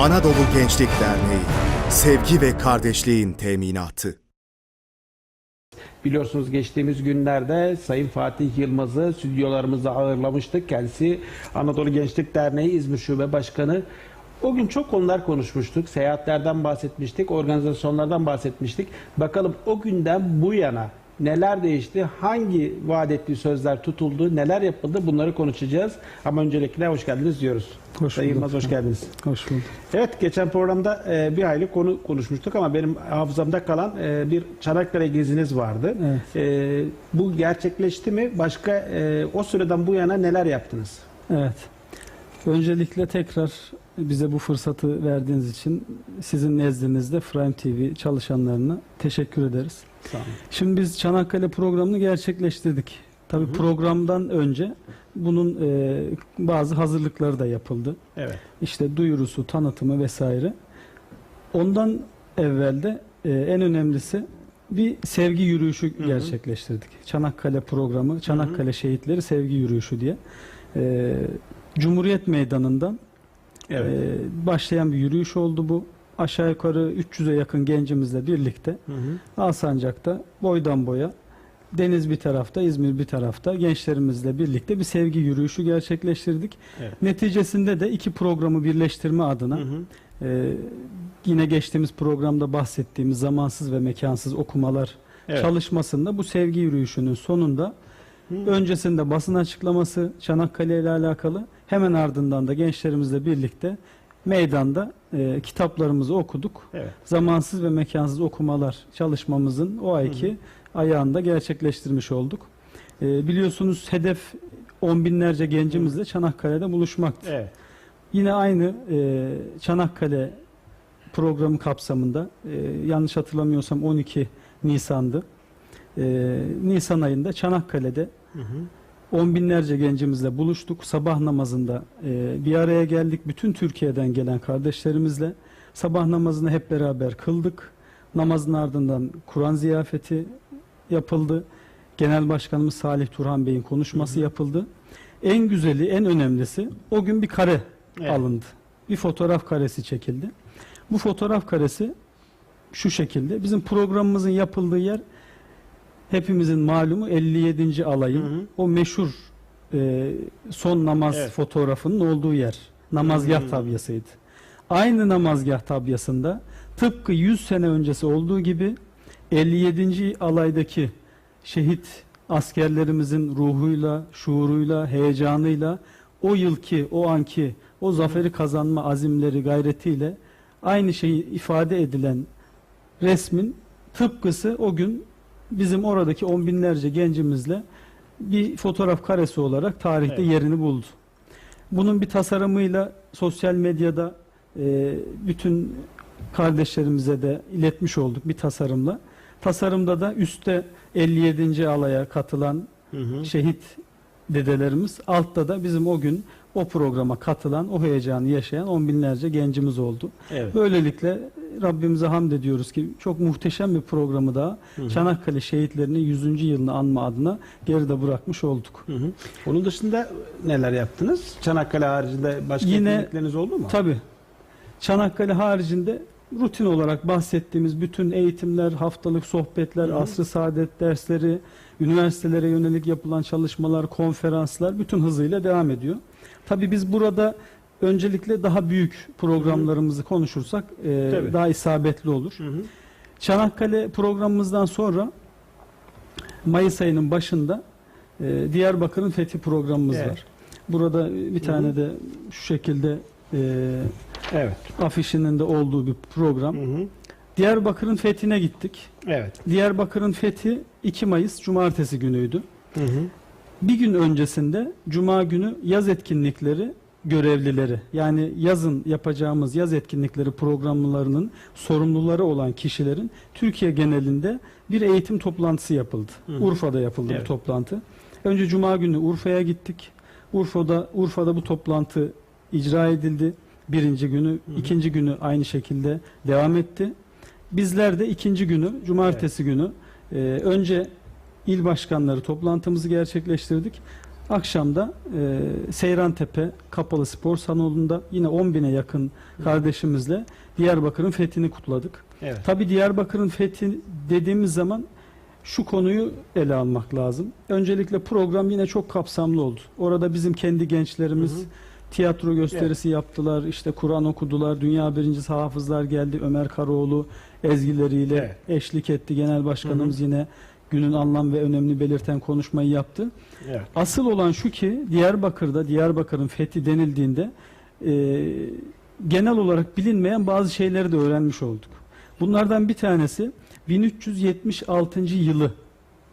Anadolu Gençlik Derneği, sevgi ve kardeşliğin teminatı. Biliyorsunuz geçtiğimiz günlerde Sayın Fatih Yılmaz'ı stüdyolarımızda ağırlamıştık. Kendisi Anadolu Gençlik Derneği İzmir Şube Başkanı. O gün çok konular konuşmuştuk. Seyahatlerden bahsetmiştik, organizasyonlardan bahsetmiştik. Bakalım o günden bu yana neler değişti, hangi vaat ettiği sözler tutuldu, neler yapıldı bunları konuşacağız. Ama öncelikle hoş geldiniz diyoruz. Hoş Sayın. Yılmaz hoş geldiniz. Hoş bulduk. Evet geçen programda e, bir hayli konu konuşmuştuk ama benim hafızamda kalan e, bir Çanakkale geziniz vardı. Evet. E, bu gerçekleşti mi? Başka e, o süreden bu yana neler yaptınız? Evet. Öncelikle tekrar bize bu fırsatı verdiğiniz için sizin nezdinizde Prime TV çalışanlarına teşekkür ederiz. Sağ olun. Şimdi biz Çanakkale programını gerçekleştirdik. Tabii programdan önce bunun e, bazı hazırlıkları da yapıldı. Evet. İşte duyurusu, tanıtımı vesaire. Ondan evvel de e, en önemlisi bir sevgi yürüyüşü hı. gerçekleştirdik. Çanakkale programı, Çanakkale Şehitleri Sevgi Yürüyüşü diye. E, Cumhuriyet Meydanı'ndan Evet. e, başlayan bir yürüyüş oldu bu. Aşağı yukarı 300'e yakın gencimizle birlikte Hı hı. Alsancak'ta boydan boya Deniz bir tarafta, İzmir bir tarafta gençlerimizle birlikte bir sevgi yürüyüşü gerçekleştirdik. Evet. Neticesinde de iki programı birleştirme adına Hı hı. e, yine geçtiğimiz programda bahsettiğimiz zamansız ve mekansız okumalar Evet. çalışmasında bu sevgi yürüyüşünün sonunda Hı. öncesinde basın açıklaması Çanakkale ile alakalı hemen ardından da gençlerimizle birlikte meydanda e, kitaplarımızı okuduk. Evet. Zamansız ve mekansız okumalar çalışmamızın o ayki ayağında gerçekleştirmiş olduk. E, biliyorsunuz hedef on binlerce gencimizle Çanakkale'de buluşmaktı. Evet. Yine aynı e, Çanakkale programı kapsamında e, yanlış hatırlamıyorsam 12 Nisan'dı. E, Nisan ayında Çanakkale'de Hı hı. On binlerce gencimizle buluştuk. Sabah namazında e, bir araya geldik. Bütün Türkiye'den gelen kardeşlerimizle sabah namazını hep beraber kıldık. Namazın ardından Kur'an ziyafeti yapıldı. Genel Başkanımız Salih Turhan Bey'in konuşması Hı hı. yapıldı. En güzeli, en önemlisi o gün bir kare Evet. alındı. Bir fotoğraf karesi çekildi. Bu fotoğraf karesi şu şekilde. Bizim programımızın yapıldığı yer hepimizin malumu 57. alayın Hı hı. o meşhur e, son namaz Evet. fotoğrafının olduğu yer. Namazgah Hı. tabyasıydı. Aynı namazgah tabyasında tıpkı 100 sene öncesi olduğu gibi 57. alaydaki şehit askerlerimizin ruhuyla, şuuruyla, heyecanıyla o yılki, o anki, o zaferi kazanma azimleri, gayretiyle aynı şeyi ifade edilen resmin tıpkısı o gün bizim oradaki on binlerce gencimizle bir fotoğraf karesi olarak tarihte Evet. yerini buldu. Bunun bir tasarımıyla sosyal medyada e, bütün kardeşlerimize de iletmiş olduk bir tasarımla. Tasarımda da üstte 57. alaya katılan Hı hı. şehit dedelerimiz, altta da bizim o gün o programa katılan, o heyecanı yaşayan on binlerce gencimiz oldu. Evet. Böylelikle Rabbimize hamd ediyoruz ki çok muhteşem bir programı hı. Çanakkale şehitlerinin 100. yılını anma adına geride bırakmış olduk. Hı hı. Onun dışında neler yaptınız? Çanakkale haricinde başka Yine- etkinlikleriniz oldu mu? Tabii Çanakkale haricinde rutin olarak bahsettiğimiz bütün eğitimler, haftalık sohbetler, asr-ı saadet dersleri, üniversitelere yönelik yapılan çalışmalar, konferanslar bütün hızıyla devam ediyor. Tabii biz burada öncelikle daha büyük programlarımızı konuşursak e, Tabii. daha isabetli olur. Hı hı. Çanakkale programımızdan sonra Mayıs ayının başında e, Diyarbakır'ın fethi programımız Evet. var. Burada bir tane de şu şekilde e, Evet. afişinin de olduğu bir program. Hı hı. Diyarbakır'ın fethine gittik. Evet. Diyarbakır'ın fethi 2 Mayıs Cumartesi günüydü. Hı hı. Bir gün öncesinde Cuma günü yaz etkinlikleri görevlileri yani yazın yapacağımız yaz etkinlikleri programlarının sorumluları olan kişilerin Türkiye genelinde bir eğitim toplantısı yapıldı. Hı hı. Urfa'da yapıldı Evet. bu toplantı. Önce Cuma günü Urfa'ya gittik. Urfa'da Urfa'da bu toplantı icra edildi. Birinci günü, hı. ikinci günü aynı şekilde devam etti. Bizler de ikinci günü, cumartesi günü e, önce il başkanları toplantımızı gerçekleştirdik. Akşamda e, Seyrantepe Kapalı Spor Salonu'nda yine 10 bine yakın kardeşimizle Diyarbakır'ın fethini kutladık. Evet. Tabi Diyarbakır'ın fethi dediğimiz zaman şu konuyu ele almak lazım. Öncelikle program yine çok kapsamlı oldu. Orada bizim kendi gençlerimiz Hı hı. Tiyatro gösterisi yaptılar. İşte Kur'an okudular. Dünya birincisi hafızlar geldi. Ömer Karaoğlu ezgileriyle Evet. eşlik etti. Genel başkanımız yine günün anlam ve önemini belirten konuşmayı yaptı. Evet. Asıl olan şu ki Diyarbakır'da Diyarbakır'ın fethi denildiğinde e, genel olarak bilinmeyen bazı şeyleri de öğrenmiş olduk. Bunlardan bir tanesi 1376. yılı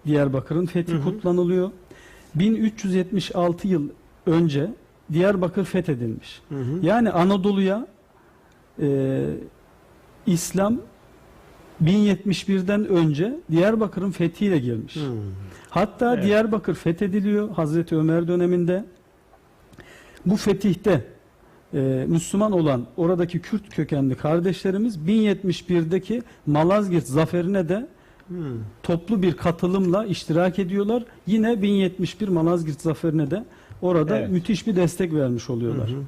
Diyarbakır'ın fethi kutlanılıyor. 1376 yıl önce Diyarbakır fethedilmiş. Hı hı. Yani Anadolu'ya e, İslam 1071'den önce Diyarbakır'ın fethiyle girmiş. Hı. Hatta Evet. Diyarbakır fethediliyor Hazreti Ömer döneminde. Bu fetihte e, Müslüman olan oradaki Kürt kökenli kardeşlerimiz 1071'deki Malazgirt zaferine de Hı. toplu bir katılımla iştirak ediyorlar. Yine 1071 Malazgirt zaferine de orada Evet. müthiş bir destek vermiş oluyorlar. Hı hı.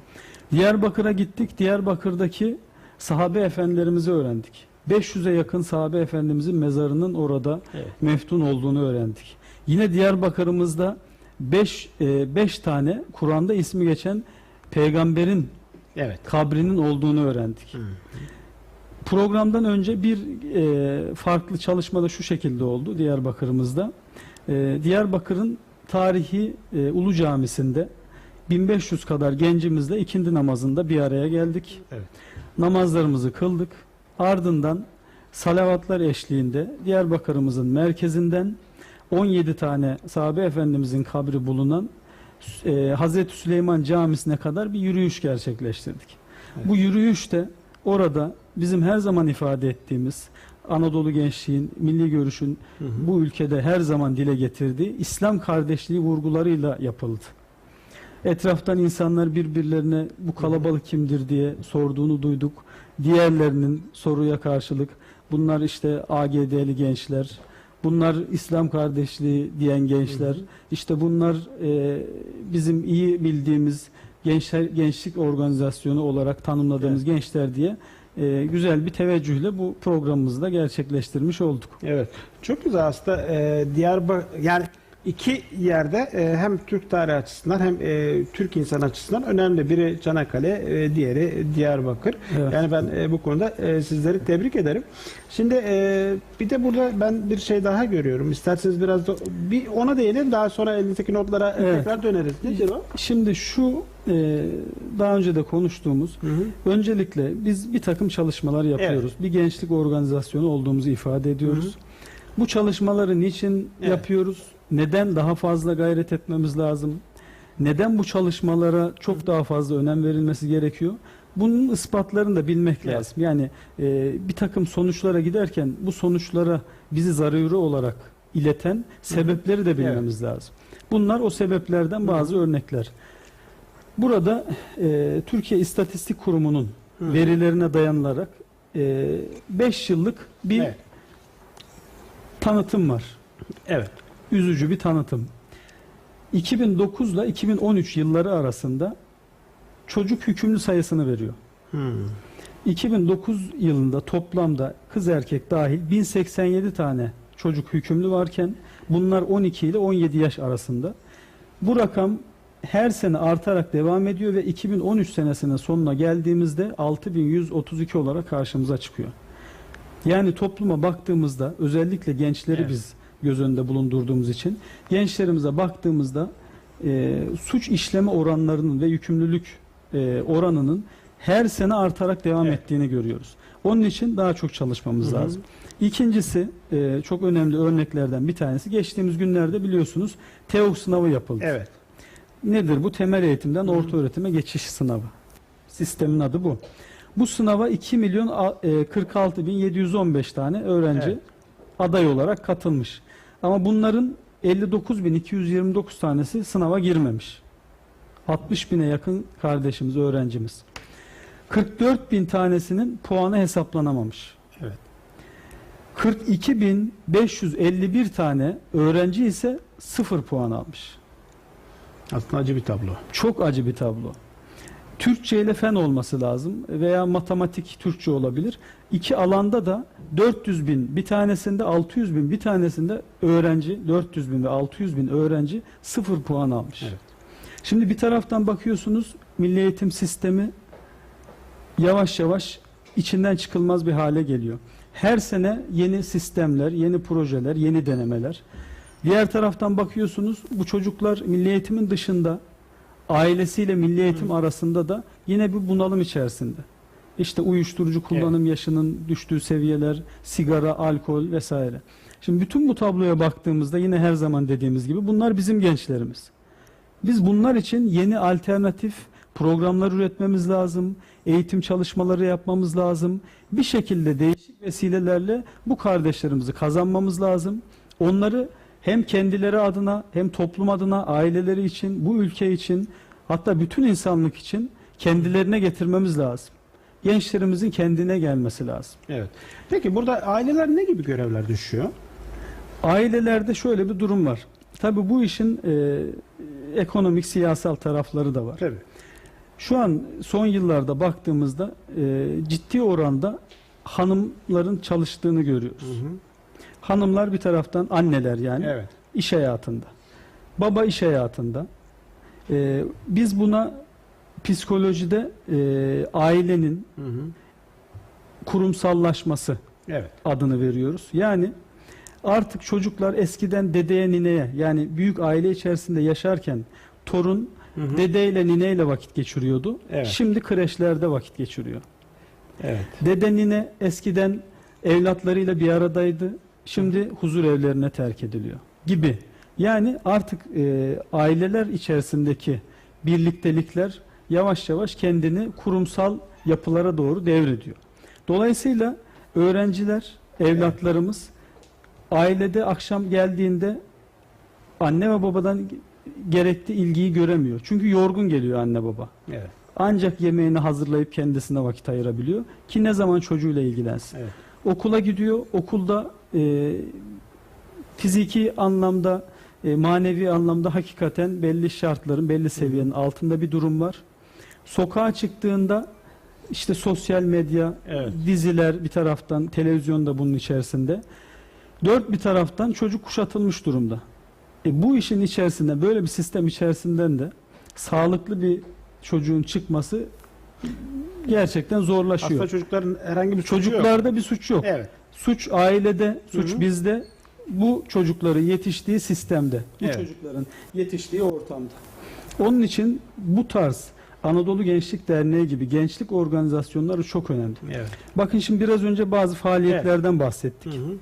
Diyarbakır'a gittik. Diyarbakır'daki sahabe efendilerimizi öğrendik. 500'e yakın sahabe efendimizin mezarının orada Evet. meftun olduğunu öğrendik. Yine Diyarbakır'ımızda 5 5 tane Kur'an'da ismi geçen peygamberin Evet. kabrinin olduğunu öğrendik. Hı. Programdan önce bir e, farklı çalışmada şu şekilde oldu Diyarbakır'ımızda. E, Diyarbakır'ın tarihi e, Ulu Camisi'nde 1500 kadar gencimizle ikindi namazında bir araya geldik. Evet. Namazlarımızı kıldık. Ardından salavatlar eşliğinde Diyarbakır'ımızın merkezinden 17 tane sahabe efendimizin kabri bulunan e, Hazreti Süleyman Camisi'ne kadar bir yürüyüş gerçekleştirdik. Evet. Bu yürüyüşte orada bizim her zaman ifade ettiğimiz Anadolu gençliğin, milli görüşün Hı hı. bu ülkede her zaman dile getirdiği İslam kardeşliği vurgularıyla yapıldı. Etraftan insanlar birbirlerine bu kalabalık kimdir diye sorduğunu duyduk. Diğerlerinin soruya karşılık bunlar işte AGD'li gençler, bunlar İslam kardeşliği diyen gençler, Hı hı. işte bunlar e, bizim iyi bildiğimiz gençler gençlik organizasyonu olarak tanımladığımız gençler diye e, güzel bir teveccühle bu programımızı da gerçekleştirmiş olduk. Evet. Çok güzel aslında e, Diyarbakır yani iki yerde e, hem Türk tarihi açısından hem e, Türk insan açısından önemli. Biri Çanakkale, e, diğeri Diyarbakır. Evet. Yani ben e, bu konuda e, sizleri tebrik ederim. Şimdi e, bir de burada ben bir şey daha görüyorum. İsterseniz biraz da bir ona değinelim daha sonra elinizdeki notlara e, Evet. tekrar döneriz. Nedir o? Şimdi şu e, daha önce de konuştuğumuz Hı hı. öncelikle biz bir takım çalışmalar yapıyoruz. Bir gençlik organizasyonu olduğumuzu ifade ediyoruz. Hı hı. Bu çalışmaları niçin Evet. yapıyoruz? Neden daha fazla gayret etmemiz lazım? Neden bu çalışmalara çok daha fazla önem verilmesi gerekiyor? Bunun ispatlarını da bilmek Evet. lazım. Yani e, bir takım sonuçlara giderken bu sonuçlara bizi zaruri olarak ileten sebepleri de bilmemiz lazım. Bunlar o sebeplerden bazı örnekler. Burada e, Türkiye İstatistik Kurumu'nun Hı. verilerine dayanılarak 5 yıllık bir Evet. tanıtım var. Evet. Üzücü bir tanıtım. 2009 ile 2013 yılları arasında çocuk hükümlü sayısını veriyor. Hı. 2009 yılında toplamda kız erkek dahil 1087 tane çocuk hükümlü varken bunlar 12 ile 17 yaş arasında. Bu rakam her sene artarak devam ediyor ve 2013 senesinin sonuna geldiğimizde 6132 olarak karşımıza çıkıyor. Yani topluma baktığımızda özellikle gençleri Evet. biz göz önünde bulundurduğumuz için gençlerimize baktığımızda e, suç işleme oranlarının ve yükümlülük e, oranının her sene artarak devam Evet. ettiğini görüyoruz. Onun için daha çok çalışmamız Hı hı. lazım. İkincisi e, çok önemli örneklerden bir tanesi geçtiğimiz günlerde biliyorsunuz TEOK sınavı yapıldı. Evet. Nedir bu? Temel eğitimden orta öğretime geçiş sınavı. Sistemin adı bu. Bu sınava 2 milyon a- e, 46 bin 715 tane öğrenci Evet. aday olarak katılmış. Ama bunların 59 bin 229 tanesi sınava girmemiş. 60 bine yakın kardeşimiz, öğrencimiz. 44 bin tanesinin puanı hesaplanamamış. Evet. 42.551 tane öğrenci ise sıfır puan almış. Aslında acı bir tablo. Çok acı bir tablo. Türkçe ile fen olması lazım veya matematik Türkçe olabilir. İki alanda da 400 bin bir tanesinde 600 bin bir tanesinde öğrenci 400 bin ve 600 bin öğrenci sıfır puan almış. Evet. Şimdi bir taraftan bakıyorsunuz milli eğitim sistemi yavaş yavaş içinden çıkılmaz bir hale geliyor. Her sene yeni sistemler, yeni projeler, yeni denemeler. Diğer taraftan bakıyorsunuz bu çocuklar milli eğitimin dışında ailesiyle milli eğitim arasında da yine bir bunalım içerisinde. İşte uyuşturucu kullanım yaşının düştüğü seviyeler, sigara, alkol vesaire. Şimdi bütün bu tabloya baktığımızda yine her zaman dediğimiz gibi bunlar bizim gençlerimiz. Biz bunlar için yeni alternatif programlar üretmemiz lazım. Eğitim çalışmaları yapmamız lazım. Bir şekilde değişik vesilelerle bu kardeşlerimizi kazanmamız lazım. Onları hem kendileri adına hem toplum adına aileleri için, bu ülke için hatta bütün insanlık için kendilerine getirmemiz lazım. Gençlerimizin kendine gelmesi lazım. Evet. Peki burada aileler ne gibi görevler düşüyor? Ailelerde şöyle bir durum var. Tabii bu işin e, ekonomik, siyasal tarafları da var. Tabii. Şu an son yıllarda baktığımızda e, ciddi oranda hanımların çalıştığını görüyoruz. Hanımlar bir taraftan anneler yani Evet. iş hayatında. Baba iş hayatında. E, biz buna psikolojide e, ailenin Hı hı. kurumsallaşması Evet. adını veriyoruz. Yani artık çocuklar eskiden dedeye nineye yani büyük aile içerisinde yaşarken torun Hı hı. dedeyle nineyle vakit geçiriyordu. Evet. Şimdi kreşlerde vakit geçiriyor. Evet. Dede nine eskiden evlatlarıyla bir aradaydı. Şimdi huzur evlerine terk ediliyor gibi. Yani artık e, aileler içerisindeki birliktelikler yavaş yavaş kendini kurumsal yapılara doğru devrediyor. Dolayısıyla öğrenciler, evlatlarımız ailede akşam geldiğinde anne ve babadan gerekli ilgiyi göremiyor. Çünkü yorgun geliyor anne baba. Evet. Ancak yemeğini hazırlayıp kendisine vakit ayırabiliyor ki ne zaman çocuğuyla ilgilensin. Evet. Okula gidiyor, okulda e, fiziki anlamda, e, manevi anlamda hakikaten belli şartların, belli seviyenin altında bir durum var. Sokağa çıktığında işte sosyal medya, Evet. diziler bir taraftan, televizyon da bunun içerisinde. Dört bir taraftan çocuk kuşatılmış durumda. E, bu işin içerisinde, böyle bir sistem içerisinden de sağlıklı bir çocuğun çıkması gerçekten zorlaşıyor. Aslında çocukların herhangi bir suçu yok. Çocuklarda bir suç yok. Evet. Suç ailede, suç Hı hı. bizde. Bu çocukların yetiştiği sistemde, bu Evet. çocukların yetiştiği ortamda. Onun için bu tarz Anadolu Gençlik Derneği gibi gençlik organizasyonları çok önemli. Evet. Bakın şimdi biraz önce bazı faaliyetlerden bahsettik. Hı hı.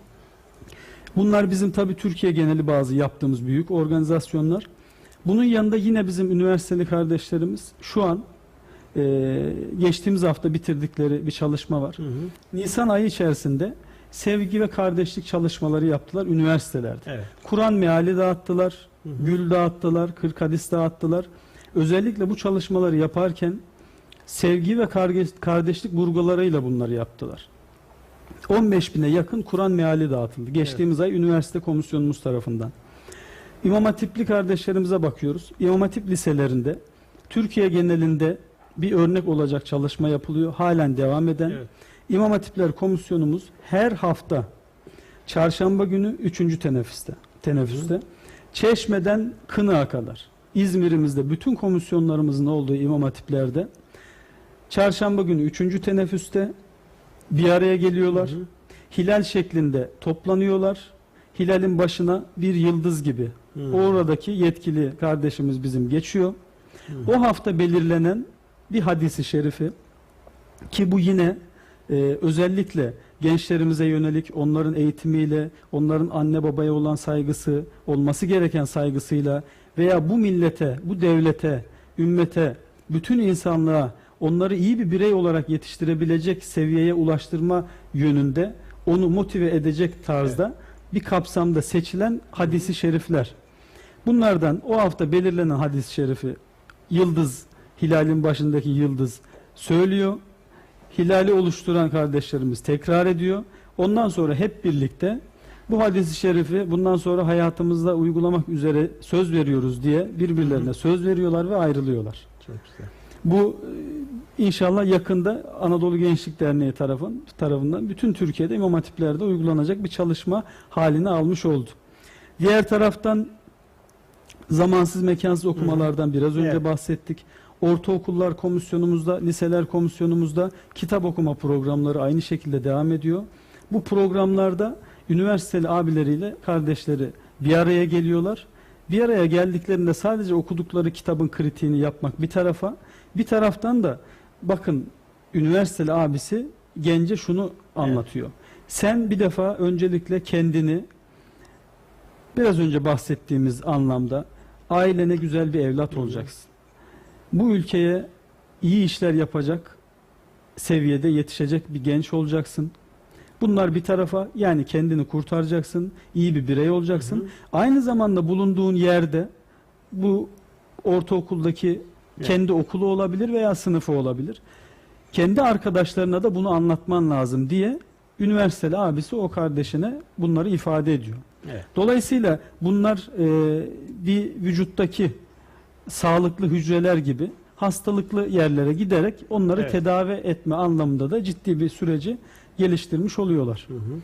Bunlar bizim tabii Türkiye geneli bazı yaptığımız büyük organizasyonlar. Bunun yanında yine bizim üniversiteli kardeşlerimiz şu an e, geçtiğimiz hafta bitirdikleri bir çalışma var. Hı hı. Nisan ayı içerisinde sevgi ve kardeşlik çalışmaları yaptılar üniversitelerde. Evet. Kur'an meali dağıttılar, Hı hı. gül dağıttılar, kırk hadis dağıttılar. Özellikle bu çalışmaları yaparken sevgi ve kardeşlik vurgularıyla bunları yaptılar. 15 bine yakın Kur'an meali dağıtıldı. Geçtiğimiz ay üniversite komisyonumuz tarafından. İmam Hatipli kardeşlerimize bakıyoruz. İmam Hatip liselerinde Türkiye genelinde bir örnek olacak çalışma yapılıyor. Halen devam eden. Evet. İmam Hatipler Komisyonumuz her hafta çarşamba günü 3. teneffüste, teneffüste Çeşme'den Kınık'a kadar İzmir'imizde bütün komisyonlarımızın olduğu İmam Hatiplerde çarşamba günü 3. teneffüste bir araya geliyorlar. Hı hı. Hilal şeklinde toplanıyorlar. Hilalin başına bir yıldız gibi. Hı. Oradaki yetkili kardeşimiz bizim geçiyor. Hı. O hafta belirlenen bir hadisi şerifi ki bu yine e, özellikle gençlerimize yönelik onların eğitimiyle, onların anne babaya olan saygısı, olması gereken saygısıyla veya bu millete, bu devlete, ümmete, bütün insanlığa onları iyi bir birey olarak yetiştirebilecek seviyeye ulaştırma yönünde onu motive edecek tarzda bir kapsamda seçilen hadisi şerifler. Bunlardan o hafta belirlenen hadis-i şerifi yıldız, hilalin başındaki yıldız söylüyor. Hilali oluşturan kardeşlerimiz tekrar ediyor. Ondan sonra hep birlikte Bu hadisi şerifi bundan sonra hayatımızda uygulamak üzere söz veriyoruz diye birbirlerine söz veriyorlar ve ayrılıyorlar. Çok güzel. Bu e, inşallah yakında Anadolu Gençlik Derneği tarafın, tarafından bütün Türkiye'de imam hatiplerde uygulanacak bir çalışma halini almış oldu. Diğer taraftan zamansız mekansız okumalardan biraz önce Evet. bahsettik. Ortaokullar komisyonumuzda, liseler komisyonumuzda kitap okuma programları aynı şekilde devam ediyor. Bu programlarda üniversiteli abileriyle kardeşleri bir araya geliyorlar. Bir araya geldiklerinde sadece okudukları kitabın kritiğini yapmak bir tarafa, bir taraftan da bakın üniversiteli abisi gence şunu anlatıyor. Sen bir defa öncelikle kendini biraz önce bahsettiğimiz anlamda ailene güzel bir evlat olacaksın. Bu ülkeye iyi işler yapacak seviyede yetişecek bir genç olacaksın. Bunlar bir tarafa yani kendini kurtaracaksın, iyi bir birey olacaksın. Hı hı. Aynı zamanda bulunduğun yerde bu ortaokuldaki Evet. kendi okulu olabilir veya sınıfı olabilir. Kendi arkadaşlarına da bunu anlatman lazım diye üniversiteli abisi o kardeşine bunları ifade ediyor. Evet. Dolayısıyla bunlar e, bir vücuttaki sağlıklı hücreler gibi hastalıklı yerlere giderek onları Evet. tedavi etme anlamında da ciddi bir süreci geliştirmiş oluyorlar. Hı hı.